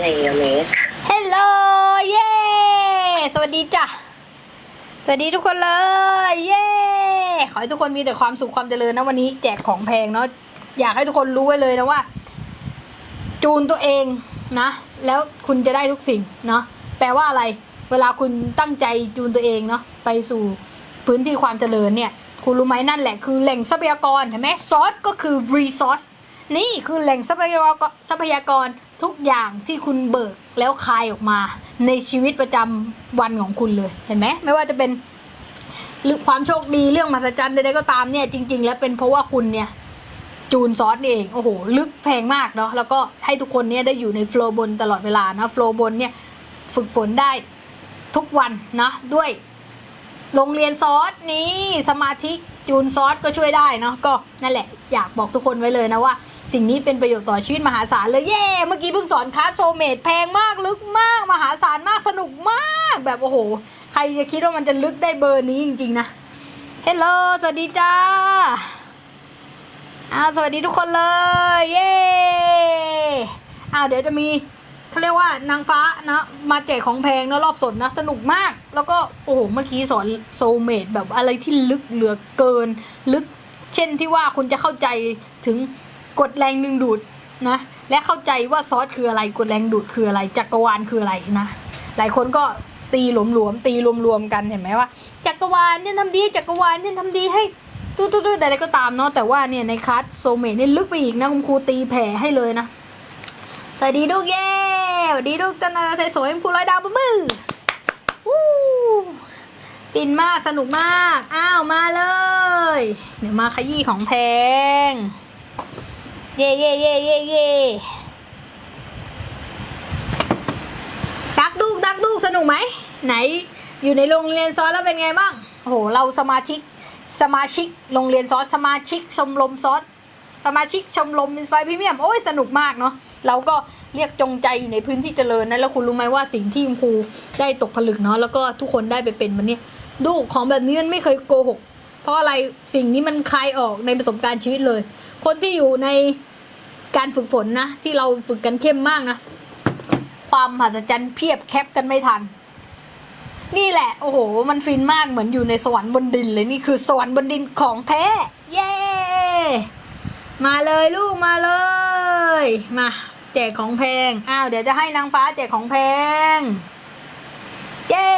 อะไรอะเมฮัลโหลเย้สวัสดีจ้ะสวัสดีทุกคนเลย เย้ขอให้ทุกคนมีแต่ความสุขความเจริญนะวันนี้แจกของแพงเนาะอยากให้ทุกคนรู้ไว้เลยนะว่า จูนตัวเองนะ แล้วคุณจะได้ทุกสิ่งเนาะแปลว่าอะไร เวลาคุณตั้งใจจูนตัวเองเนาะไปสู่พื้นที่ความเจริญเนี่ย คุณรู้ไหมนั่นแหละคือแหล่งทรัพยากรเห็นไหมซอสก็คือ resource นี่คือแหล่งทรัพยากรทรัพยากร ทุกอย่างที่คุณเบิกแล้วคายออกมา ในชีวิตประจำวันของคุณเลยเห็นไหมไม่ว่าจะเป็นหรือความโชคดีเรื่องมหัศจรรย์ใดๆก็ตามเนี่ยจริง ๆ แล้วเป็นเพราะว่าคุณเนี่ยจูนซอสเองโอ้โหลึกแพงมากเนาะแล้วก็ให้ทุกคนเนี่ยได้อยู่ในโฟล์บนตลอดเวลานะโฟล์บนเนี่ยฝึกฝนได้ทุกวันนะด้วย โรงเรียนซอสนี่สมาธิ จูนซอสก็ช่วยได้เนาะก็นั่นแหละอยากบอกทุกคนไว้เลยนะว่า สิ่งนี้เป็นประโยชน์ต่อชีวิตมหาศาลเลยเย่เมื่อกี้เพิ่งสอนคาสโซเมดแพงมากลึกมากมหาศาลมากสนุกมากแบบโอ้โห ใครจะคิดว่ามันจะลึกได้เบอร์นี้จริง ๆ นะเฮลโลสวัสดีจ้าอ่าวสวัสดีทุกคนเลย เย้อ่าวเดี๋ยวจะมี เขาเรียกว่านางฟ้านะ มาแจกของแพงนะรอบสดนะ สนุกมาก แล้วก็โอ้โหเมื่อกี้สอนโซเมดแบบอะไรที่ลึกเหลือเกิน ลึก เช่นที่ว่าคุณจะเข้าใจถึงกฎแรงดึงดูดนะ และเข้าใจว่าซอสคืออะไรกฎแรงดูดคืออะไร จักรวาลคืออะไรนะ หลายคนก็ตีหลวมๆตีรวมๆกันเห็นไหมว่า จักรวาลเนี่ยทำดีจักรวาลเนี่ยทำดีให้ตู้ๆๆใดๆก็ตามเนาะแต่ว่าเนี่ยในคลาสโซเมทเนี่ยลึกไปอีกนะคุณครูตีแผ่ให้เลยนะ สวัสดีลูกเย้สวัสดีลูกจันนาไทยสวยคุณครูร้อยดาวปะมือวู้ฟินมากสนุกมาก อ้าวมาเลย เดี๋ยวมาขยี้ของแพง เย่เย่เย่เย่เย่ดักดูกดักดูกสนุกไหม ไหนอยู่ในโรงเรียนซอสแล้วเป็นไงบ้างโอ้โหเราสมาชิกสมาชิกโรงเรียนซอสสมาชิกชมรมซอสสมาชิกชมรมอินสไปพรีเมียมโอ้ยสนุกมากเนาะ เราก็เรียกจงใจอยู่ในพื้นที่เจริญนะ แล้วคุณรู้ไหมว่าสิ่งที่คุณครูได้ตกผลึกเนาะ แล้วก็ทุกคนได้ไปเป็นมันเนี่ยดูของแบบนี้มันไม่เคยโกหก เพราะอะไรสิ่งนี้มันคลายออกในประสบการณ์ชีวิตเลย คนที่อยู่ในการฝึกฝนนะ ที่เราฝึกกันเข้มมากนะ ความมหัศจรรย์เพียบแคปกันไม่ทัน นี่แหละ โอ้โห มันฟินมากเหมือนอยู่ในสวรรค์บนดินเลยนี่คือสวรรค์บนดินของแท้ เย้ มาเลยลูกมาเลย มา แจกของแพง อ้าว เดี๋ยวจะให้นางฟ้าแจกของแพง เย้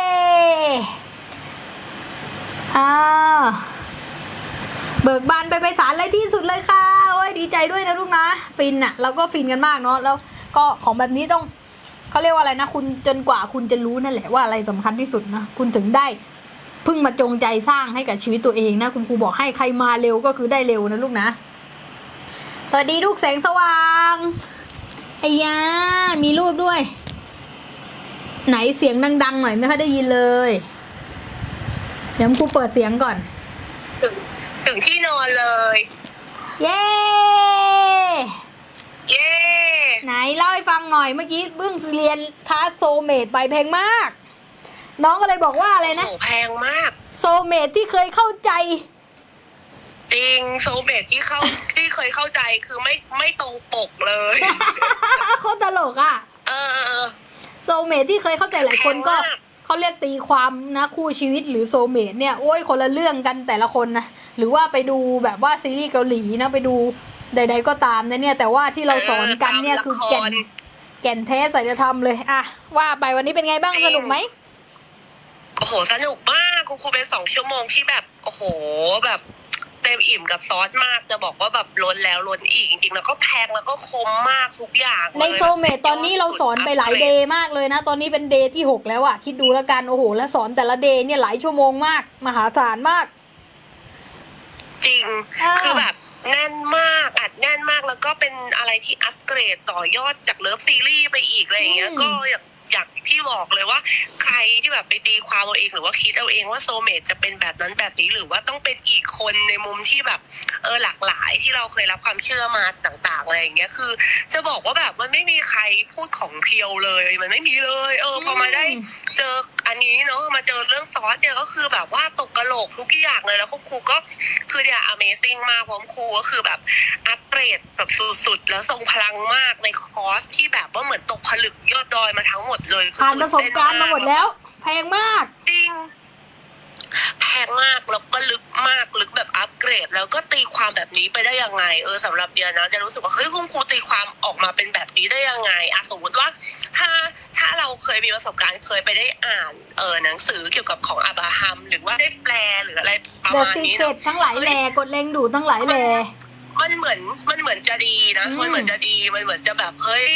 อ้าวเบิกบานไปไปศาลเลยที่สุดเลยค่ะ โอ้ยดีใจด้วยนะลูกนะ ฟินอะเราก็ฟินกันมากเนาะ แล้วก็ของแบบนี้ต้องเขาเรียกว่าอะไรนะ คุณจนกว่าคุณจะรู้นั่นแหละว่าอะไรสำคัญที่สุดนะ คุณถึงได้พึ่งมาจงใจสร้างให้กับชีวิตตัวเองนะ คุณครูบอกให้ใครมาเร็วก็คือได้เร็วนะลูกนะ สวัสดีลูกแสงสว่างไอ้ยามีรูปด้วย ไหนเสียงดังๆหน่อยไม่ค่อยได้ยินเลย เดี๋ยวครูเปิดเสียงก่อน ถึงถึงที่นอนเลย เย้ เย้ไหนเล่าให้ฟังหน่อยเมื่อกี้เพิ่งเรียนคลาสโซเมดไปแพงมาก น้องก็เลยบอกว่าอะไรนะโอ้แพงมาก โซเมดที่เคยเข้าใจ จริงโซเบตที่เข้าที่เคยเข้าใจคือไม่ไม่ตรงปกเลย โคตรตลกอะเออ โซเมดที่เคยเข้าใจหลายคนก็แพงมากเขาเรียกตีความนะคู่ชีวิตหรือโซเมดเนี่ยโอ้ยคนละเรื่องกันแต่ละคนนะหรือว่าไปดูแบบว่าซีรีส์เกาหลีนะไปดูใด ๆ ก็ตามนะเนี่ย แต่ว่าที่เราสอนกันเนี่ยคือแก่นแก่นแท้สัจธรรมเลยอะว่าไปวันนี้เป็นไงบ้างสนุกไหม โอ้โหสนุกมากคุณครูเป็นสองชั่วโมงที่แบบ โอ้โหแบบ เต็มอิ่มกับซอสมากจะบอกว่าแบบล้นแล้วล้นอีกจริงๆแล้วก็แพงแล้วก็คุ้มมากทุกอย่างเลยในโซเมตตอนนี้เราสอนไปหลายเดย์มากเลยนะ ตอนนี้เป็นเดย์ที่หกแล้วอะคิดดูแล้วกันโอ้โห แล้วสอนแต่ละเดย์เนี่ยหลายชั่วโมงมาก มหาศาลมาก จริงอ่าคือแบบแน่นมากอัดแน่นมากแล้วก็เป็นอะไรที่อัปเกรดต่อยอดจากเลิฟซีรีส์ไปอีกอะไรอย่างเงี้ยก็อยาก อย่างที่บอกเลยว่า ใครที่แบบไปตีความเอาเองหรือว่าคิดเอาเองว่าโซเมตจะเป็นแบบนั้นแบบนี้หรือว่าต้องเป็นอีกคนในมุมที่แบบเออหลากหลายที่เราเคยรับความเชื่อมาต่างๆอะไรอย่างเงี้ยคือ จะบอกว่าแบบมันไม่มีใครพูดของเพียวเลย มันไม่มีเลย เออพอมาได้เจออันนี้เนาะมาเจอเรื่องซอสเนี่ยก็คือแบบว่าตกกระโหลกทุกอย่างเลยแล้วคุณครูก็คือเนี่ย Amazing มากเพราะครูก็คือแบบอัปเกรดแบบสุดๆ แล้วทรงพลังมากในคอร์สที่แบบว่าเหมือนตกผลึกยอดดอยมาทั้งหมดเลยคือผ่านประสบการณ์มาหมดแล้ว แพงมาก จริง แพงมากแล้วก็ลึกมากลึกแบบอัปเกรด แล้วก็ตีความแบบนี้ไปได้ยังไง เออสำหรับเดียนะจะรู้สึกว่าเฮ้ยคุณครูตีความออกมาเป็นแบบนี้ได้ยังไงอะสมมติว่าถ้าถ้าเราเคยมีประสบการณ์เคยไปได้อ่านเออหนังสือเกี่ยวกับของอับราฮัม หรือว่าได้แปลหรืออะไรประมาณนี้เนาะทั้งหลายแหล่กดแรงดูทั้งหลายแหล่ มันเหมือนมันเหมือนจะดีนะอืมมันเหมือนจะดีมันเหมือนจะแบบเฮ้ย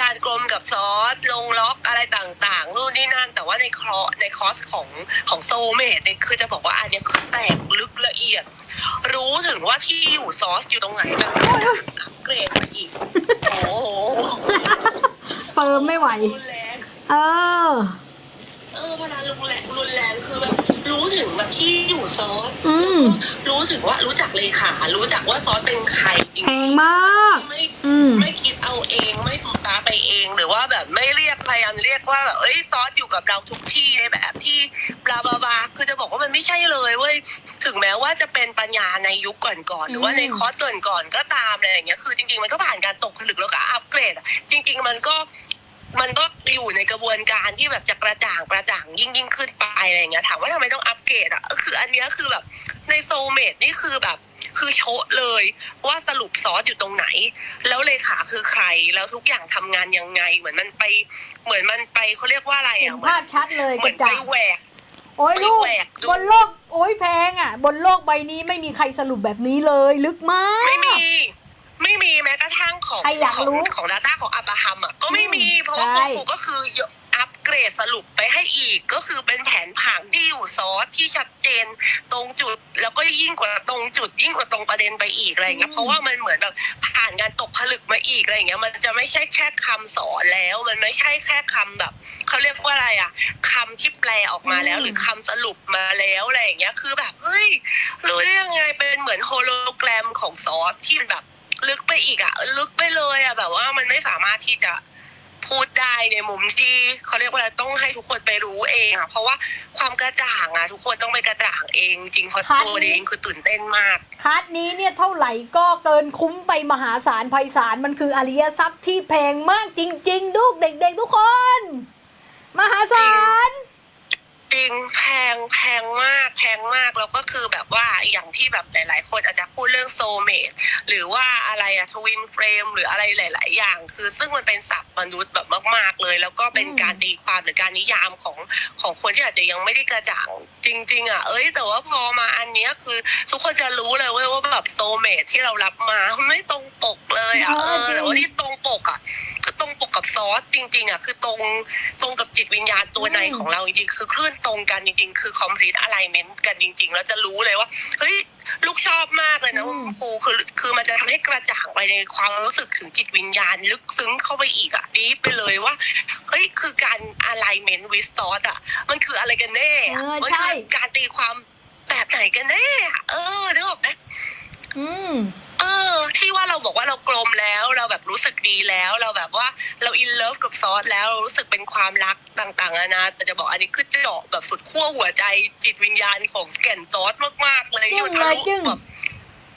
การกลมกับซอสลงล็อกอะไรต่างๆนู่นนี่นั่น แต่ว่าในคอในคอร์สของของโซเมดเนี่ยคือจะบอกว่าอันเนี้ยคือแตกลึกละเอียด รู้ถึงว่าที่อยู่ซอสอยู่ตรงไหนแบบอัปเกรดมาอีก โอ้โหเฟิร์มไม่ไหว รุนแรงเออ เออพลังรุนแรงรุนแรงคือแบบ รู้ถึงแบบที่อยู่ซอสอืมแล้วก็รู้ถึงว่ารู้จักเลขารู้จักว่าซอสเป็นใครจริงแพงมาก ไม่อืม ไม่คิดเอาเองไม่ปกตาไปเอง หรือว่าแบบไม่เรียกพยายามเรียกว่าแบบเอ้ยซอสอยู่กับเราทุกที่ในแบบที่บลาบลาบลาคือจะบอกว่ามันไม่ใช่เลยเว้ยถึงแม้ว่าจะเป็นปัญญาในยุคก่อนๆหรือว่าในคอร์สก่อนๆก็ตามอะไรอย่างเงี้ยคือจริงๆมันก็ผ่านการตกผลึกแล้วก็อัปเกรดอะจริง ๆ มันก็ มันก็อยู่ในกระบวนการที่แบบจะกระจ่างกระจ่างยิ่งยิ่งขึ้นไปอะไรอย่างเงี้ยถามว่าทำไมต้องอัปเกรดอะก็คืออันเนี้ยคือแบบในโซเมดนี่คือแบบคือโชะเลยว่าสรุปซอสอยู่ตรงไหน แล้วเลขาคือใครแล้วทุกอย่างทำงานยังไง เหมือนมันไป เหมือนมันไปเขาเรียกว่าอะไรเห็นอะเหมือภานพชัดเลยเหกมืระอนไปจ่างแหวก โอ้ยลูกไปแหวกดู บนโลกโอ้ยแพงอะ บนโลกใบนี้ไม่มีใครสรุปแบบนี้เลย ลึกมาก ไม่มี ไม่มีแม้กระทั่งของใครอยากของรู้ของดาต้าของอับราฮัมอะก็ไม่มีอืมเพราะว่าใช่คุณครูก็คืออัปเกรดสรุปไปให้อีก ก็คือเป็นแผนผังที่อยู่ซอสที่ชัดเจนตรงจุด แล้วก็ยิ่งกว่าตรงจุด ยิ่งกว่าตรงประเด็นไปอีกอะไรอย่างเงี้ยเพราะว่ามันเหมือนแบบผ่านการตกผลึกมาอีกอะไรอย่างเงี้ยมันจะไม่ใช่แค่คำสอนแล้ว มันไม่ใช่แค่คำแบบเขาเรียกว่าอะไรอะคำที่แปลออกมาแล้ว หรือคำสรุปมาแล้วอะไรอย่างเงี้ยคือแบบเฮ้ย รู้ได้ยังไงเป็นเหมือนโฮโลแกรมของซอสที่มันแบบ ลึกไปอีกอะลึกไปเลยอะแบบว่ามันไม่สามารถที่จะพูดได้ในมุมที่เขาเรียกว่าอะไรต้องให้ทุกคนไปรู้เองอะเพราะว่าความกระจ่างอะทุกคนต้องไปกระจ่างเอง จริงเพราะตัวเองคือตื่นเต้นมาก คัสนี้เนี่ยเท่าไหร่ก็เกินคุ้มไปมหาศาลไพศาลมันคืออริยทรัพย์ที่แพงมากจริง ๆ ลูกเด็ก ๆ ทุกคน มหาศาล จริงแพงแพงมากแพงมากแล้วก็คือแบบว่าอย่างที่แบบหลาย ๆ คนอาจจะพูดเรื่องโซเมดหรือว่าอะไรอะทวินเฟรมหรืออะไรหลาย ๆ อย่าง คือซึ่งมันเป็นศัพท์มนุษย์แบบมาก ๆ เลย แล้วก็เป็นอืมการตีความหรือการนิยามของของคนที่อาจจะยังไม่ได้กระจ่างจริง ๆอะเอ้ย แต่ว่าพอมาอันเนี้ยคือ ทุกคนจะรู้เลยเว้ยว่าแบบโซเมดที่เรารับมามันไม่ตรงปกเลยอะเอเอออจริงแต่ว่าที่ตรงปกอะคือตรงปกกับซ อสจริง ๆอะคือตรงตรงกับจิตวิญญาณตัวในอืมของเราจริงๆคือคลื่นตรงกันจริง ๆ คือ complete alignment กันจริง ๆ แล้วจะรู้เลยว่าเฮ้ยลูกชอบมากเลยนะอืม ครูคือคือมันจะทำให้กระจ่างไปในความรู้สึกถึงจิตวิญญาณ ลึกซึ้งเข้าไปอีกอะดีไปเลยว่าเฮ้ยคือการ alignment with thought อะมันคืออะไรกันแน่อะเออมันใช่ คือการตีความแบบไหนกันแน่อะเออนึกออกไหม อืม เออ ที่ว่าเราบอกว่าเรากลมแล้วเราแบบรู้สึกดีแล้ว เราแบบว่าเราอินเลิฟกับซอสแล้วเรารู้สึกเป็นความรักต่างๆนานาแต่จะบอกอันนี้คือเจาะแบบสุดขั้วหัวใจจิตวิญญาณของแก่นซอสมากๆเลยจึ้งอยู่ทะลุเลยจึ้งแบบ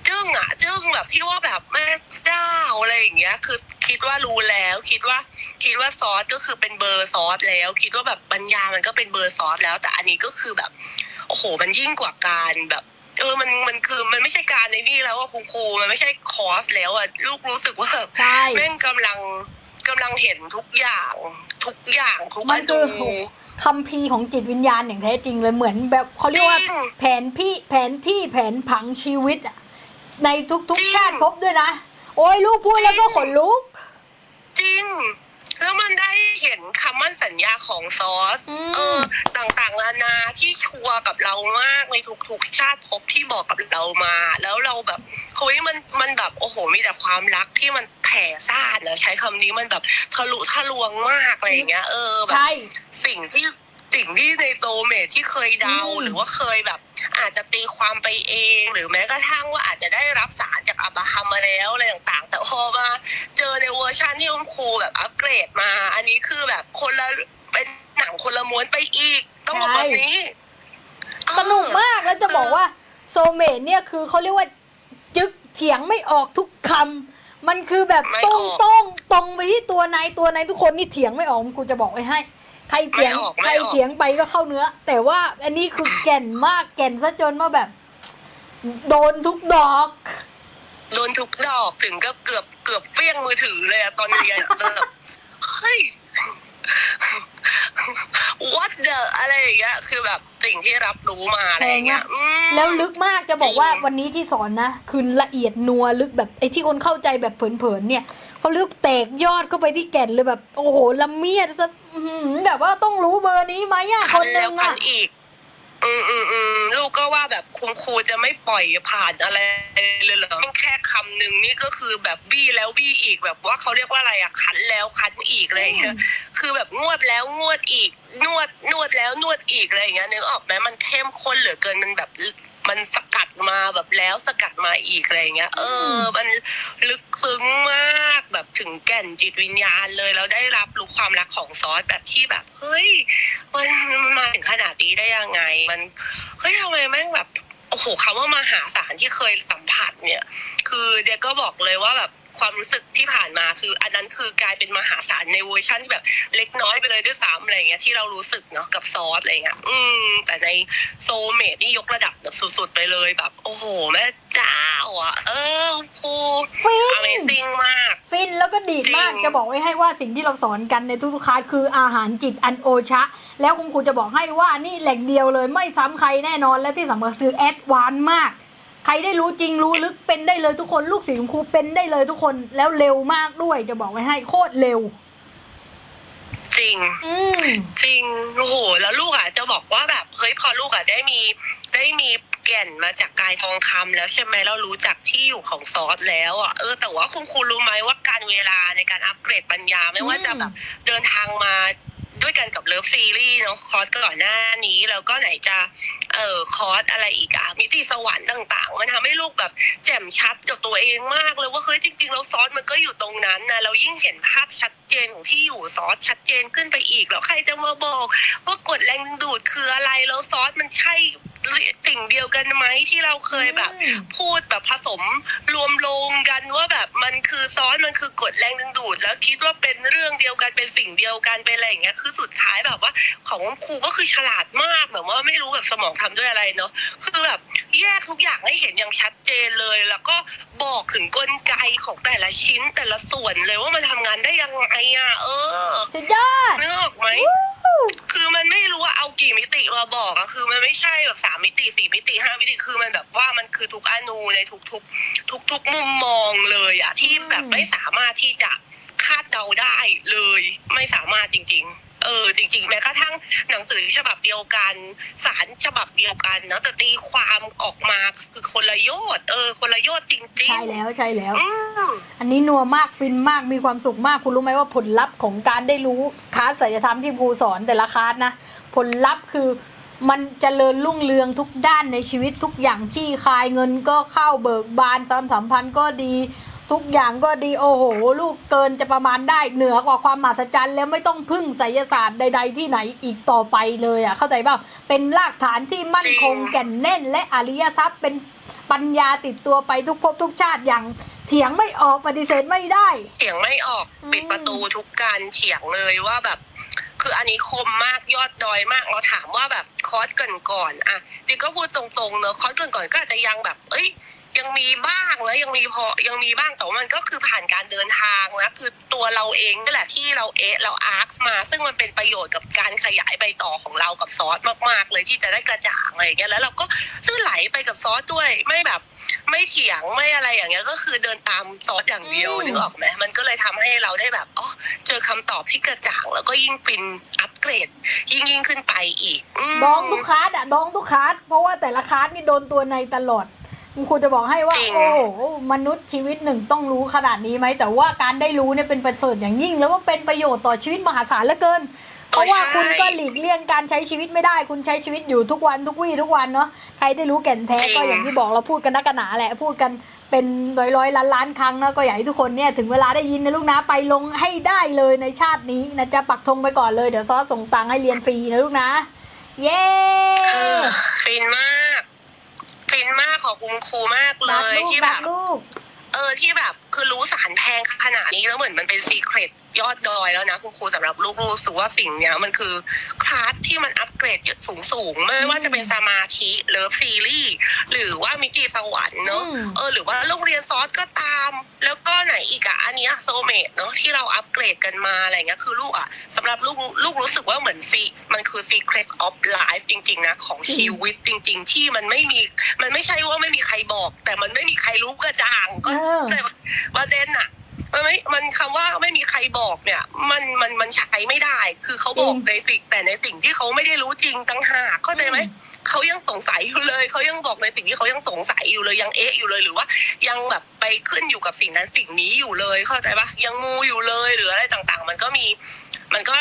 จึ้งอะจึ้งแบบที่ว่าแบบแม่เจ้าอะไรอย่างเงี้ย คือคิดว่ารู้แล้วคิดว่า คิดว่าซอสก็คือเป็นเบอร์ซอสแล้ว คิดว่าแบบปัญญามันก็เป็นเบอร์ซอสแล้ว แต่อันนี้ก็คือแบบโอ้โหมันยิ่งกว่าการแบบ เออมันมันคือมันไม่ใช่การในนี่แล้วว่าคุณครูมันไม่ใช่คอร์สแล้วอะลูกรู้สึกว่าใช่ แม่งกำลังกำลังเห็นทุกอย่าง ทุกอย่างทุกมัอนคืนู อ คำพีร์ของจิตวิญญาณอย่างแท้จริงเลยเหมือนแบบเขาเรียกว่าจริงแผนพี่แผนที่แผนผังชีวิตอะในทุกจริง ๆชาติภพด้วยนะ โอ้ยลูกพูดแล้วก็ขนลุก จริง แล้วมันได้เห็นคำมั่นสัญญาของซอส อืม เออ ต่างๆนานาที่ชัวร์กับเรามากในทุกๆชาติภพที่บอกกับเรามา แล้วเราแบบเฮ้ยมันมันแบบโอ้โหมีแต่ความรักที่มันแผ่ผ่ซ่านนะใช้คำนี้มันแบบทะลุทะลวงมากอะไรอย่างเงี้ยเออแบบ ใช่ สิ่งที่ สิ่งที่ในโซเมทที่เคยเดาอืมหรือว่าเคยแบบ อาจจะตีความไปเอง หรือแม้กระทั่งว่าอาจจะได้รับสารจากอับราฮัมมาแล้วอะไรต่างๆ แต่พอมาเจอในเวอร์ชันที่คุณครูแบบอัปเกรดมา อันนี้คือแบบคนละเป็นหนังคนละม้วนไปอีก ต้องบอกแบบนี้สนุกมากแล้วจะบอกว่าโซเมตเนี่ยคือเขาเรียกว่าจึกเถียงไม่ออกทุกคำมันคือแบบไม่ตรงออกตรงตรงไปที่ตัวนายตัวนายทุกคนนี่เถียงไม่ออกกูจะบอกไว้ให้ ใครเถียงไม่ออกไม่ใครออกเถียงไปก็เข้าเนื้อ แต่ว่าอันนี้คือแก่นมากแก่นซะจนว่าแบบ โดนทุกดอก โดนทุกดอกถึงก็เกือบเกือบเฟี้ยงมือถือเลยอะตอนเรียนอะแบบเฮ้ย what the อะไรอย่างเงี้ยคือแบบสิ่งที่รับรู้มาอะไรอย่างเงี้ยอืม แล้วลึกมากจะบอกจริงว่าวันนี้ที่สอนนะคือละเอียดนัวลึกแบบไอ้ที่คนเข้าใจแบบเผินๆเนี่ยเขาลึกแตกยอดเข้าไปที่แก่นเลยแบบ โอ้โหละเมียดซะอื้อ หือแบบว่าต้องรู้เบอร์นี้ไหมอะคคันนหแล้นึ่วงคัอะนอีก อืมอืมอืมลูกก็ว่าแบบคุณครูจะไม่ปล่อยผ่านอะไรเลยเหรอแค่คำหนึ่งนี่ก็คือแบบบี้แล้วบี้อีกแบบว่าเขาเรียกว่าอะไรอะคันแล้วคันอีกอะไรอย่างเงี้ย คือแบบงวดแล้วงวดอีก นวดนวดแล้วนวดอีกอะไรอย่างเงี้ยนึกออกไหมมันเข้มข้นเหลือเกินมันแบบ มันสกัดมาแบบแล้วสกัดมาอีกอะไรอย่างเงี้ย เออ มันลึกซึ้งมากแบบถึงแก่นจิตวิญญาณเลยแล้วได้รับรู้ความรักของซอสแบบที่แบบ เฮ้ย มันมาถึงขนาดนี้ได้ยังไง มันเฮ้ยทำไมแม่งแบบโอ้โหคำว่ามหาศาลที่เคยสัมผัสเนี่ย คือเด็กก็บอกเลยว่าแบบ ความรู้สึกที่ผ่านมาคือ อันนั้นคือกลายเป็นมหาศาลในเวอร์ชันที่แบบเล็กน้อยไปเลยด้วยซ้ำอะไรอย่างเงี้ยที่เรารู้สึกเนาะกับซอสอะไรเงี้ยอืม แต่ในโซเมดนี่ยกระดับแบบสุดๆไปเลยแบบ โอ้โห แม่เจ้าอะ เออครู ฟิน Amazing มาก ฟินแล้วก็ดีดมากจริง จะบอกไว้ให้ว่าสิ่งที่เราสอนกันในทุกๆคลาสคืออาหารจิตอันโอชะ แล้วคุณครูจะบอกให้ว่านี่แหล่งเดียวเลยไม่ซ้ำใครแน่นอนและที่สำคัญคือแอดวานซ์มาก ใครได้รู้จริงรู้ลึกเป็นได้เลยทุกคน ลูกศิษย์ของครูเป็นได้เลยทุกคนแล้วเร็วมากด้วย จะบอกไว้ให้โคตรเร็ว จริง อืม จริงโอ้โหแล้วลูกอะจะบอกว่าแบบเฮ้ยพอลูกอะได้มีได้มีแก่นมาจากกายทองคำแล้วใช่ไหมเรารู้จักที่อยู่ของซอสแล้วอะเออแต่ว่าคุณครูรู้ไหมว่าการเวลาในการอัปเกรดปัญญาไม่ว่าจะแบบเดินทางมา ด้วยกันกับเลิฟซีรีส์เนาะคอร์สก่อนหน้านี้ แล้วก็ไหนจะเอ่อคอร์สอะไรอีกอะมิติสวรรค์ต่าง ๆ มันทำให้ลูกแบบแจ่มชัดกับตัวเองมากเลยว่าเฮ้ยจริงๆแล้วซอสมันก็อยู่ตรงนั้นนะเรายิ่งเห็นภาพชัด เจนของที่อยู่ซอสชัดเจนขึ้นไปอีกแล้วใครจะมาบอกว่ากฎแรงดึงดูดคืออะไรแล้วซอสมันใช่สิ่งเดียวกันไหมที่เราเคยแบบอืมพูดแบบผสมรวมลงกันว่าแบบมันคือซอสมันคือกฎแรงดึงดูด แล้วคิดว่าเป็นเรื่องเดียวกันเป็นสิ่งเดียวกันเป็นอะไรอย่างเงี้ยคือสุดท้ายแบบว่า ของครูก็คือฉลาดมากแบบว่าไม่รู้แบบสมองทำด้วยอะไรเนาะคือแบบแยกทุกอย่างให้เห็นอย่างชัดเจนเลย แล้วก็บอกถึงกลไกของแต่ละชิ้นแต่ละส่วนเลยว่ามันทำงานได้ยังไงอะ เออสุดยอด นึกออกไหม คือมันไม่รู้ว่าเอากี่มิติมาบอกอะคือมันไม่ใช่แบบสามมิติสี่มิติห้ามิติคือมันแบบว่ามันคือทุกอนูในทุกทุกทุกทุกๆมุมมองเลยอะที่แบบไม่สามารถที่จะคาดเดาได้เลย ไม่สามารถจริง ๆ เออจริง ๆ แม้กระทั่งหนังสือฉบับเดียวกันสารฉบับเดียวกันเนาะแต่ตีความออกมาคือคนละโยชน์เออ คนละโยชน์จริงใช่แล้วใช่แล้วๆอืม อันนี้นัวมากฟินมากมีความสุขมาก คุณรู้ไหมว่าผลลัพธ์ของการได้รู้คลาสศิลธรรมที่ครูสอนแต่ละคลาสนะ ผลลัพธ์คือมันจเจริญรุ่งเรืองทุกด้านในชีวิตทุกอย่างที่คายเงินก็เข้าเบิกบานความสัมพันธ์ก็ดี ทุกอย่างก็ดีโอ้โห ลูกเกินจะประมาณได้เหนือกว่าความมหัศจรรย์แล้วไม่ต้องพึ่งไสยศาสตร์ใด ๆ ที่ไหนอีกต่อไปเลยอะเข้าใจเปล่าเป็นรากฐานที่มั่นคงแก่นแน่น และอริยทรัพย์เป็นปัญญาติดตัวไปทุกภพทุกชาติอย่างเถียงไม่ออกปฏิเสธไม่ได้ เถียงไม่ออกปิดประตูทุกการเถียงเลยว่าแบบ คืออันนี้คมมากยอดดอยมากเราถามว่าแบบคอร์สเกินก่อนๆอะดิก็พูดตรงๆเนอะคอร์สเกินก่อนก็อาจจะยังแบบ เอ้ย ยังมีบ้างแล้วยังมีพอยังมีบ้างแต่ว่ามันก็คือผ่านการเดินทางนะคือตัวเราเองนี่แหละที่เราเอะเราอาร์คมา ซึ่งมันเป็นประโยชน์กับการขยายไปต่อของเรากับซอสมาก ๆ เลยที่จะได้กระจ่างอะไรอย่างเงี้ยแล้วเราก็ลื่นไหลไปกับซอสด้วยไม่แบบไม่เถียงไม่อะไรอย่างเงี้ยก็คือเดินตามซอสอย่างเดียวอืมนึกออกไหมมันก็เลยทำให้เราได้แบบอ๋อเจอคำตอบที่กระจ่าง แล้วก็ยิ่งฟินอัปเกรด ยิ่งยิ่งขึ้นไปอีกมดองทุกคลาสอะดองทุกคลาสเพราะว่าแต่ละคลาสนี่โดนตัวในตลอด คุณครูจะบอกให้ว่า จริง โอ้โหมนุษย์ชีวิตหนึ่งต้องรู้ขนาดนี้ไหม แต่ว่าการได้รู้เนี่ยเป็นประเสริฐอย่างยิ่ง แล้วก็เป็นประโยชน์ต่อชีวิตมหาศาลเหลือเกิน เพราะว่าคุณก็หลีกเลี่ยงการใช้ชีวิตไม่ได้ คุณใช้ชีวิตอยู่ทุกวันทุกวี่ทุกวันเนาะใครได้รู้แก่นแท้ก็อย่างที่บอกเราพูดกันนักกันหนาแหละพูดกันเป็นร้อยร้อยล้านล้านๆครั้งเนาะก็อยากให้ทุกคนเนี่ยถึงเวลาได้ยินนะลูกนะไปลงให้ได้เลยในชาตินี้นะจะปักธงไปก่อนเลยเดี๋ยวซอสส่งตังค์ให้เรียนฟรีนะลูกนะ เย้ เออฟินมาก ฟินมากขอบคุณครูมากเลรักยลูกที่แบรักบ ลูก เออที่แบบคือรู้สารแพงขนาดนี้แล้วเหมือนมันเป็นซีเครต ยอดดอยแล้วนะคุณครูสำหรับลูกๆรู้สึกว่าสิ่งเนี้ยมันคือคลาสที่มันอัปเกรดสูงสูงๆไม่ว่าจะเป็นสมาธิเลิฟซีรีส์หรือว่ามิจิสวรรค์เนอะอืมเออหรือว่าโรงเรียนซอสก็ตาม แล้วก็ไหนอีกอะอันเนี้โซเมดเนาะที่เราอัปเกรดกันมาอะไรเงี้ยคือลูกอะสำหรับลูกลูกรู้สึกว่าเหมือนซีมันคือ secret of life จริง ๆ นะของชีวิตจริง ๆ ที่มันไม่มีมันไม่ใช่ว่าไม่มีใครบอก แต่มันไม่มีใครรู้กระจ่างก็เออแต่ประเด็นอะ มันไม่มันคำว่าไม่มีใครบอกเนี่ย มันมันมันใช้ไม่ได้ คือเขาบอกจริง ในสิ่งแต่ในสิ่งที่เขาไม่ได้รู้จริงตั้งหากเข้าใจไหมอืมเขายังสงสัยอยู่เลยเขายังบอกในสิ่งที่เขายังสงสัยอยู่เลยยังเอ๊ะอยู่เลยหรือว่า ยังแบบไปขึ้นอยู่กับสิ่งนั้นสิ่งนี้อยู่เลยเข้าใจปะยังมูอยู่เลยหรืออะไรต่างๆ มันก็มี มันก็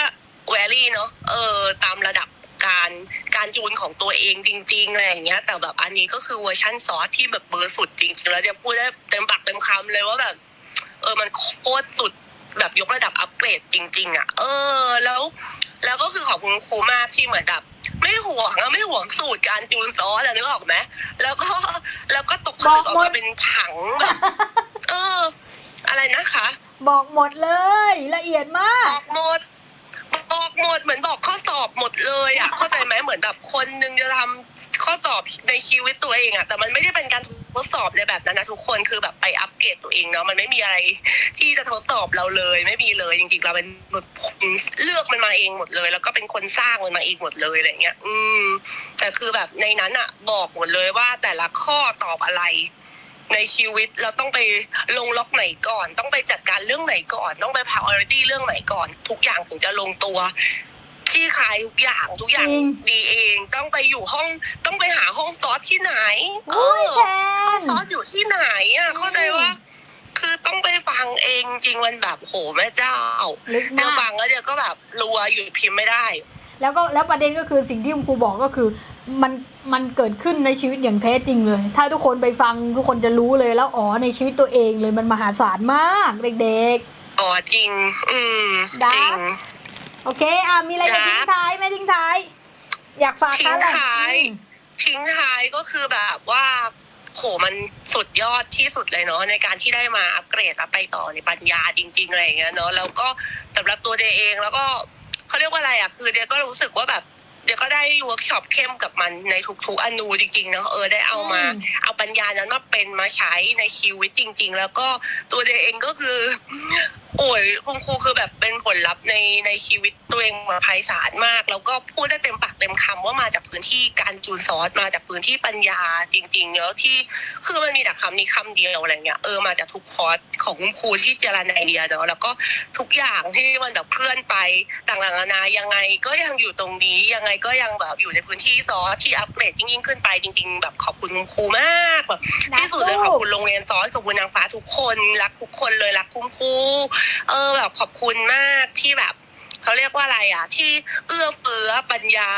แวรี่เนาะเออตามระดับการการจูนของตัวเองจริงๆอะไรอย่างเงี้ย แต่แบบอันนี้ก็คือเวอร์ชั่นซอสที่แบบเบอร์สุดจริงๆแล้วจะพูดได้เต็มปากเต็มคำเลยว่าแบบ เออมันโคตรสุดแบบยกระดับอัปเกรดจริง ๆ อะ เออ แล้ว แล้วก็คือขอบคุณครูมากที่เหมือนแบบไม่ห่วงอะไม่ห่วงสูตรการจูนซอสอะนึกออกไหมแล้วก็แล้วก็ตกผลึกออกบอกหมมาดเป็นผังแบบเออ อะไรนะคะ บอกหมดเลยละเอียดมาก บอกหมดบอกหมดเหมือนบอกข้อสอบหมดเลยอะเข้าใจไหมเหมือนแบบคนนึงจะทำ ข้อสอบในชีวิตตัวเองอะแต่มันไม่ได้เป็นการทดสอบในแบบนั้นนะทุกคนคือแบบไปอัปเกรดตัวเองเนาะมันไม่มีอะไรที่จะทดสอบเราเลย ไม่มีเลยจริงๆเราเป็นเลือกมันมาเองหมดเลย แล้วก็เป็นคนสร้างมันมาเองหมดเลยอะไรเงี้ย อืม แต่คือแบบในนั้นอะบอกหมดเลยว่าแต่ละข้อตอบอะไรในชีวิตเราต้องไปลงล็อกไหนก่อน ต้องไปจัดการเรื่องไหนก่อน ต้องไป priority เรื่องไหนก่อน ทุกอย่างถึงจะลงตัว ที่ขายทุกอย่างทุกอย่างจริง ดีเองต้องไปอยู่ห้องต้องไปหาห้องซอสที่ไหน เออุ้ยอแพห้องงซอสอยู่ที่ไหนอะเข้าใจว่า คือต้องไปฟังเองจริงมันแบบโหแม่เจ้า ลึกเดี๋ยวมากฟังแล้วเดี๋ยวก็แบบรัวอยู่พิมพ์ไม่ได้ แล้วก็แล้วประเด็นก็คือสิ่งที่คุณครูบอกก็คือ มันมันเกิดขึ้นในชีวิตอย่างแท้จริงเลย ถ้าทุกคนไปฟังทุกคนจะรู้เลยแล้วอ๋อในชีวิตตัวเองเลยมันมหาศาลมากเด็ก อ๋อจริง อืมดาจริงๆ โอเค อะ มีอะไรจะครับทิ้งท้ายไหมทิ้งท้าย อยากฝากทิ้งอะไรท้าย อืมทิ้งท้ายก็คือแบบว่าโหมันสุดยอดที่สุดเลยเนาะในการที่ได้มาอัปเกรดและไปต่อในปัญญาจริง ๆอะไรอย่างเงี้ยเนาะแล้วก็สำหรับตัวเดย์เองแล้วก็เขาเรียกว่าอะไรอะคือเดย์ก็รู้สึกว่าแบบเดย์ก็ได้เวิร์กช็อปเข้มกับมันในทุกๆอนูจริงๆเนาะเออได้เอามาอืมเอาปัญญานั้นมาเป็นมาใช้ในชีวิตจริง ๆ แล้วก็ตัวเดย์เองก็คือ โอ้ยคุณครูคือแบบเป็นผลลัพธ์ในในชีวิตตัวเองมาไพศาลมาก แล้วก็พูดได้เต็มปากเต็มคำว่ามาจากพื้นที่การจูนซอสมาจากพื้นที่ปัญญาจริงๆแล้วที่คือมันมีแต่คำนี้คำเดียวอะไรเงี้ยเออมาจากทุกคอร์สของคุณครูที่เจรนายเดียเนาะแล้วก็ทุกอย่างที่มันแบบเคลื่อนไปต่างๆนานายังไงก็ยังอยู่ตรงนี้ยังไงก็ยังแบบอยู่ในพื้นที่ซอสที่อัปเกรดยิ่งๆขึ้นไปจริง ๆ แบบขอบคุณคุณครูมากแบบที่สุดเลยขอบคุณโรงเรียนซอสขอบคุณนางฟ้าทุกคนรักทุกคนเลยรักคุณครูเออแบบขอบคุณมากที่แบบเขาเรียกว่าอะไรอะ ที่เอื้อเฟื้อปัญญา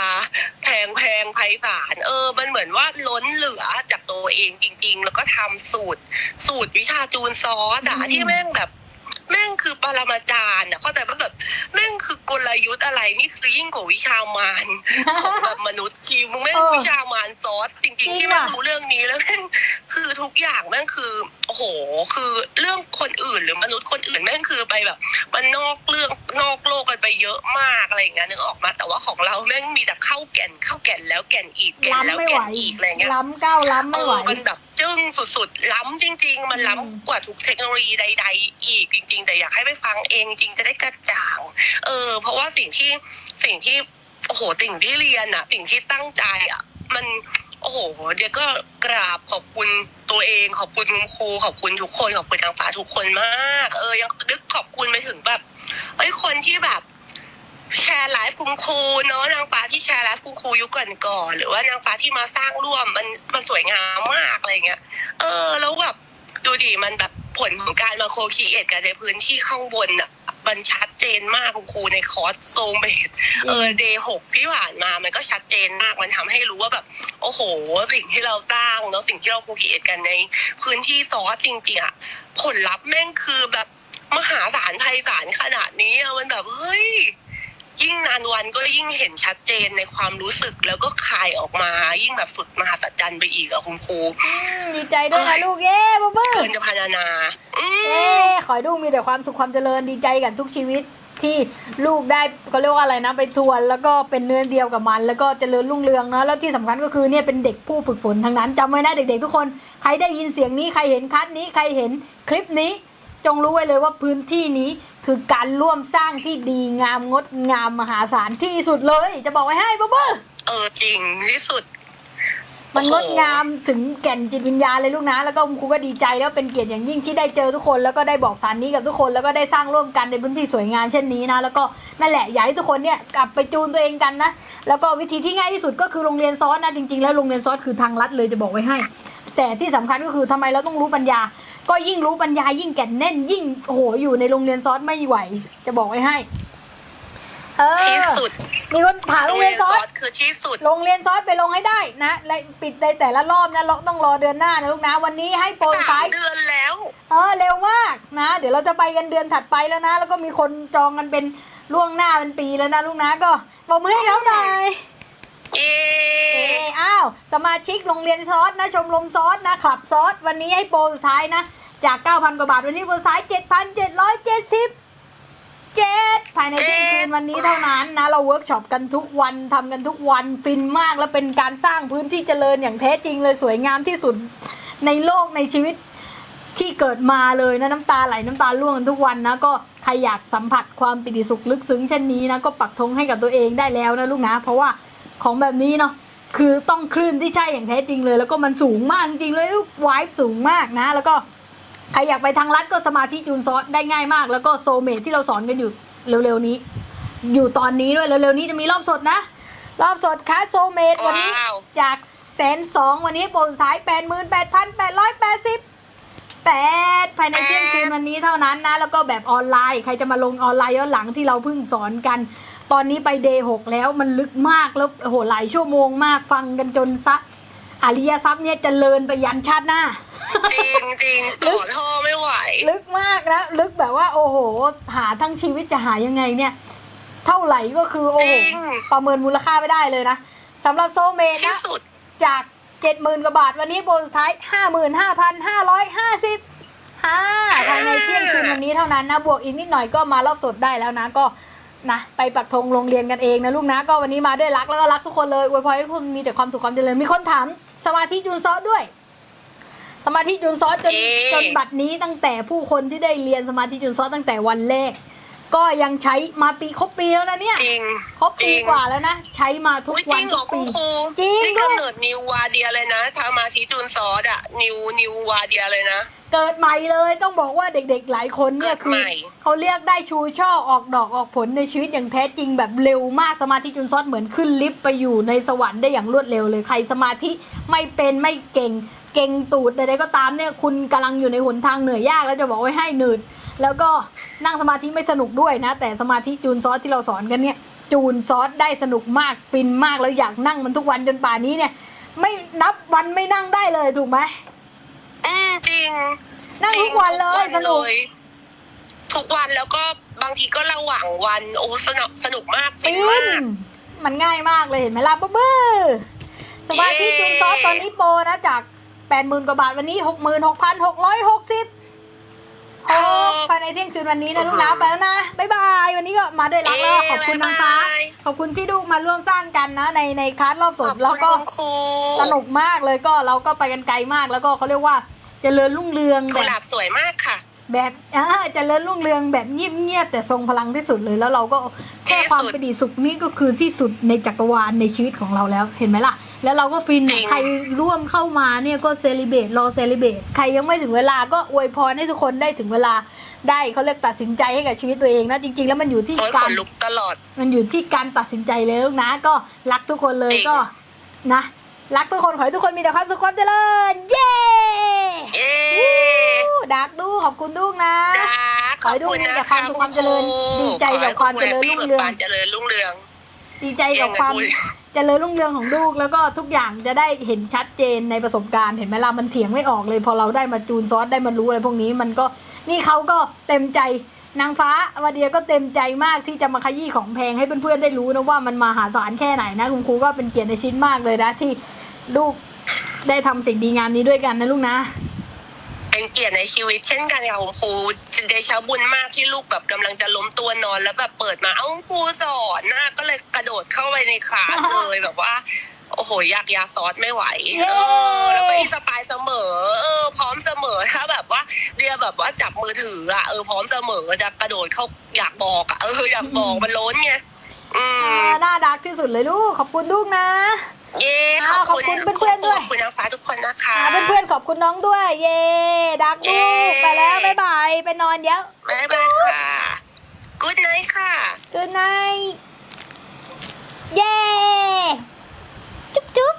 แพงแพงไพศาลเออ มันเหมือนว่าล้นเหลือจากตัวเองจริง ๆ แล้วก็ทำสูตร สูตรวิชาจูนซอสอะที่แม่งแบบ แม่งคือปรมาจารย์อะเข้าใจว่าแบบแม่งคือกลยุทธ์อะไรนี่คือยิ่งกว่าวิชามารของแบบมนุษย์ทีมึงแม่งเออวิชามารซอสจจริริงงๆ ที่แม่งว่ะรู้เรื่องนี้แล้วแม่งคือทุกอย่างแม่งคือโอ้โห คือเรื่องคนอื่นหรือมนุษย์คนอื่นแม่งคือไปแบบ มันนอกเรื่องนอกโลกกันไปเยอะมากอะไรอย่างเงี้ยนึกออกมา แต่ว่าของเราแม่งมีแต่เข้าแก่นเข้าแก่นแล้วแก่นอีกแก่นแล้วล้ำไม่ไหวแก่นอีกอะไรเงี้ยล้ำก้าวล้ำเอไม่ไหวอมันแบบจึ้งสุดๆ ล้ำจริง ๆ มันล้ำกว่าทุกเทคโนโลยีใด ๆ อีกจริง ๆ แต่อยากให้ไปฟังเองจริงจะได้กระจ่าง เออ เพราะว่าสิ่งที่สิ่งที่โอ้โหสิ่งที่เรียนอะสิ่งที่ตั้งใจอะมันโอ้โหเดี๋ยวก็กราบขอบคุณตัวเองขอบคุณคุณครูขอบคุณทุกคนขอบคุณทางฟ้าทุกคนมาก เออยังนึกขอบคุณไปถึงแบบเอ้คนที่แบบ แชร์ไลฟ์คุณครูเนาะนางฟ้าที่แชร์ไลฟ์คุณครูยุคก่อนๆหรือว่านางฟ้าที่มาสร้างร่วมมันมันสวยงามมากอะไรเงี้ย เออ แล้วแบบดูดิมันแบบผลของการมาโคคีเอทกันในพื้นที่ข้างบนอะมันชัดเจนมากคุณครูในคอร์สโซเมดเออเดย์หกที่ผ่านมามันก็ชัดเจนมากมันทำให้รู้ว่าแบบ โอ้โห สิ่งที่เราสร้างแล้วสิ่งที่เราโคคีเอทกันในพื้นที่ซอสจริงๆอะผลลัพธ์แม่งคือแบบมหาศาลไพศาลขนาดนี้อะมันแบบเฮ้ย ยิ่งนานวันก็ยิ่งเห็นชัดเจนในความรู้สึกแล้วก็คลายออกมา ยิ่งแบบสุดมหัศจรรย์ไปอีกอะคุณครูอืมดีใจด้วยนะลูกเย้บ๊อบเบิ้เกินจะพรรณนาอืม เย้ขอให้ลูกมีแต่ความสุขความเจริญดีใจกับทุกชีวิตที่ลูกได้เขาเรียกว่าอะไรนะไปทวน แล้วก็เป็นเนื้อเดียวกับมัน แล้วก็เจริญรุ่งเรืองเนาะแล้วที่สำคัญก็คือเนี่ยเป็นเด็กผู้ฝึกฝนทั้งนั้นจำไว้นะเด็กๆทุกคนใครได้ยินเสียงนี้ใครเห็นคัดนี้ใครเห็นคลิปนี้ จงรู้ไว้เลยว่าพื้นที่นี้ คือการร่วมสร้างที่ดีงามงดงามมหาศาลที่สุดเลย จะบอกไว้ให้บ๊อบเบิ้เออจริงที่สุด มันงโอ้ดโหงามถึงแก่นจิตวิญญาณเลยลูกนะ แล้วก็คุณครูก็ดีใจแล้วเป็นเกียรติอย่างยิ่งที่ได้เจอทุกคนแล้วก็ได้บอกสารนี้กับทุกคนแล้วก็ได้สร้างร่วมกันในพื้นที่สวยงามเช่นนี้นะแล้วก็นั่นแหละอยากให้ทุกคนเนี่ยกลับไปจูนตัวเองกันนะแล้วก็วิธีที่ง่ายที่สุดก็คือโรงเรียนซอสนะจริงๆแล้วโรงเรียนซอสคือทางลัดเลยจะบอกไว้ให้ แต่ที่สำคัญก็คือทำไมเราต้องรู้ปัญญา ก็ยิ่งรู้ปัญญายิ่งแก่นแน่น ยิ่งโอ้โหอยู่ในโรงเรียนซอสไม่ไหว จะบอกไว้ให้ เออที่สุด มีคนถามโรงเรียนซอสคือที่สุด โรงเรียนซอสไปลงให้ได้นะและปิดในแต่ละรอบนะเราต้องรอเดือนหน้านะลูกนะ วันนี้ให้โปรสาไฟมล์เดือนแล้ว เออเร็วมากนะ เดี๋ยวเราจะไปกันเดือนถัดไปแล้วนะ แล้วก็มีคนจองกันเป็นล่วงหน้าเป็นปีแล้วนะลูกนะก็บอกมือให้เขาหน่อย เย้เอออ้าว สมาชิกโรงเรียนซอสนะชมรมซอสนะขับซอสวันนี้ให้โปรสุดท้ายนะ จาก 9,000 กว่าบาท วันนี้โปรสุดท้าย 7,770เจ็ดภายในเที่ยงคืนวันนี้เท่านั้นนะ เราเวิร์กช็อปกันทุกวันทำกันทุกวันฟินมากแล้วเป็นการสร้างพื้นที่เจริญอย่างแท้จริงเลยสวยงามที่สุดในโลกในชีวิตที่เกิดมาเลยนะน้ำตาไหลน้ำตาร่วงทุกวันนะก็ใครอยากสัมผัสความปิติสุขลึกซึ้งเช่นนี้นะก็ปักธงให้กับตัวเองได้แล้วนะลูกนะ เพราะว่า ของแบบนี้เนาะคือต้องคลื่นที่ใช่อย่างแท้จริงเลย แล้วก็มันสูงมากจริงๆเลยลูกวายสูงมากนะ แล้วก็ใครอยากไปทางลัดก็สมาธิจูนซอสได้ง่ายมาก แล้วก็โซเมทที่เราสอนกันอยู่เร็วๆนี้ อยู่ตอนนี้ด้วยเร็วๆนี้จะมีรอบสดนะรอบสดค่ะโซเมทวันนี้ว้าวจากแสนสองวันนี้โปรสุดท้ายแปดหมื่นแปดพันแปดร้อยแปดสิบแปดภายในเที่ยงคืนวันนี้เท่านั้นนะ แล้วก็แบบออนไลน์ ใครจะมาลงออนไลน์ย้อนหลังที่เราเพิ่งสอนกัน ตอนนี้ไปเดย์หกแล้วมันลึกมากแล้วโอ้โหหลายชั่วโมงมากฟังกันจนซะอริยทรัพย์เนี่ยเจริญไปยันชาติหน้า จริงจริงต่อท่อไม่ไหว ลึกมากนะลึกแบบว่า โอ้โห หาทั้งชีวิตจะหายังไงเนี่ย เท่าไหร่ก็คือโอ้โหจริงประเมินมูลค่าไม่ได้เลยนะสำหรับโซเมนที่นะสุดจากเจ็ดหมื่นกว่าบาท วันนี้โปรสุดท้ายห้าหมื่นห้าพันห้าร้อยห้าสิบห้าภายในเที่ยงคืนวันนี้เท่านั้นนะ บวกอีกนิดหน่อยก็มารอบสดได้แล้วนะก็ นะไปปักธงโรงเรียนกันเองนะลูกนะ ก็วันนี้มาด้วยรักแล้วก็รักทุกคนเลยอวยพรให้คุณมีแต่ความสุขความเจริญมีคนถามสมาธิจูนซอสด้วย สมาธิจูนซอสจนเย้จนบัดนี้ตั้งแต่ผู้คนที่ได้เรียนสมาธิจูนซอสตั้งแต่วันแรก ก็ยังใช้มาปีครบปีแล้วนะเนี่ยจริง ครบจปีริง กว่าแล้วนะ ใช้มาทุกอุ้ยจวัรินงเหรทุอกคุปี ณครูจริงนี่ด้วย กำเนิดนิววาเดียเลยนะทามาทิจูนซอสอะนิวนิววาเดียเลยนะ เกิดใหม่เลยต้องบอกว่าเด็กๆหลายคนเนี่ยเกิดคือใหม่ เขาเรียกได้ชูช่อออกดอกออกผลในชีวิตอย่างแท้จริงแบบเร็วมากสมาธิจุนซอสเหมือนขึ้นลิฟต์ไปอยู่ในสวรรค์ได้อย่างรวดเร็วเลยใครสมาธิไม่เป็นไม่เก่ง เก่งตูดใดๆก็ตามเนี่ยคุณกำลังอยู่ในหนทางเหนื่อยยากแล้วจะบอกไว้ให้หนืดแล้วก็ นั่งสมาธิไม่สนุกด้วยนะ แต่สมาธิจูนซอสที่เราสอนกันเนี่ยจูนซอสได้สนุกมากฟินมากแล้วอยากนั่งมันทุกวันจนป่านนี้เนี่ย ไม่นับวันไม่นั่งได้เลยถูกไหมอืมจริงนั่งทุกวันเลยสนุกทุกวันแล้วก็บางทีก็ระหว่างวันโอ้สนุกสนุกมากฟิฟินมานกมันง่ายมากเลยเห็นไหมล่ะบ๊อบบื้อสมาธิเย้จูนซอสตอนนี้โปรนะจากแปดหมื่นกว่าบาทวันนี้หกหมื่นหกพันหกร้อยหกสิบ โอ้ภายในเที่ยงคืนวันนี้นะลูกนะไปแล้วนะบ๊ายบายวันนี้ก็มาด้วยรักแล้วก็ขอบคุณน้องฟ้า ขอบคุณที่ดูมาร่วมสร้างกันนะ ในในคลาสรอบสขอดบแล้วคุณก็คุณครูสนุกมากเลยก็เราก็ไปกันไกลมากแล้วก็เขาเรียกว่าเจริญรุ่งเรืองกุแบหลาบบสวยมากค่ะ แบบอ่าเจริญรุ่งเรืองแบบเงียบๆแต่ทรงพลังที่สุดเลยแล้วเราก็แค่ที่สุดความปิติสุขนี่ก็คือที่สุดในจักรวาลในชีวิตของเราแล้วเห็นไหมล่ะ แล้วเราก็ฟินจริงใครร่วมเข้ามาเนี่ยก็เซเลเบตรอเซเลเบตใครยังไม่ถึงเวลาก็อวยพรให้ทุกคนได้ถึงเวลาได้เขาเลือกตัดสินใจให้กับชีวิตตัวเองนะจริง ๆ แล้วมันอยู่ที่โอ้ยขการนลุกตลอด มันอยู่ที่การตัดสินใจเลยลูกนะ ก็รักทุกคนเลยจริงก็นะ รักทุกคนขอให้ทุกคนมีแต่ความสุขความเจริญ เย้เย้วู้ดักดูขอบคุณลูกนะจ้าขอให้ขอบคุณดูมีแต่นะความคะสุขณความเจริญคดีใจกับความเจริญรุ่งเรืองขให้คุณแฮปปี้บิกบานเจริญรุ่งเรือง ดีใจกับความแย่งกันพูดเจริญรุ่งเรืองของลูกแล้วก็ทุกอย่างจะได้เห็นชัดเจนในประสบการณ์เห็นไหมล่ะมันเถียงไม่ออกเลย พอเราได้มาจูนซอสได้มารู้อะไรพวกนี้มันก็นี่เขาก็เต็มใจนางฟ้าวาเดียก็เต็มใจมากที่จะมาขยี้ของแพงให้เพื่อนๆได้รู้นะว่ามันมหาศาลแค่ไหนนะคุณครูก็เป็นเกียรติในชิ้นมากเลยนะที่ ลูกได้ทำสิ่งดีงามนี้ด้วยกันนะลูกนะ เป็นเกียรติในชีวิตเช่นกันค่ะคุณครูเดชะบุญมากที่ลูกแบบกำลังจะล้มตัวนอนแล้วแบบเปิดมาเอ้าคุณครูสอนนะก็เลยกระโดดเข้าไปในคลาสเลยแบบว่าโอ้โหอยากยาซอสไม่ไหวเย้เออ แล้วก็อินสปายเสมอ เออ พร้อมเสมอ ถ้าแบบว่าเดียแบบว่าจับมือถืออะ เออ พร้อมเสมอจะกระโดดเข้าอยากบอกอะ เออ อยากบอกมันล้นไง อืเอมอน่ารักที่สุดเลยลูก ขอบคุณลูกนะ เย้ขอบคุณขอบคุณเพื่อนด้วยคุณนางฟ้าทุกคนนะคะ เพื่อนๆขอบคุณน้องด้วย เย่ดักลูกไปแล้วบายบายไปนอนเยอะบ๊ายบายค่ะ กูดไนท์ค่ะ กูนายเย่จุ๊บจุ๊บ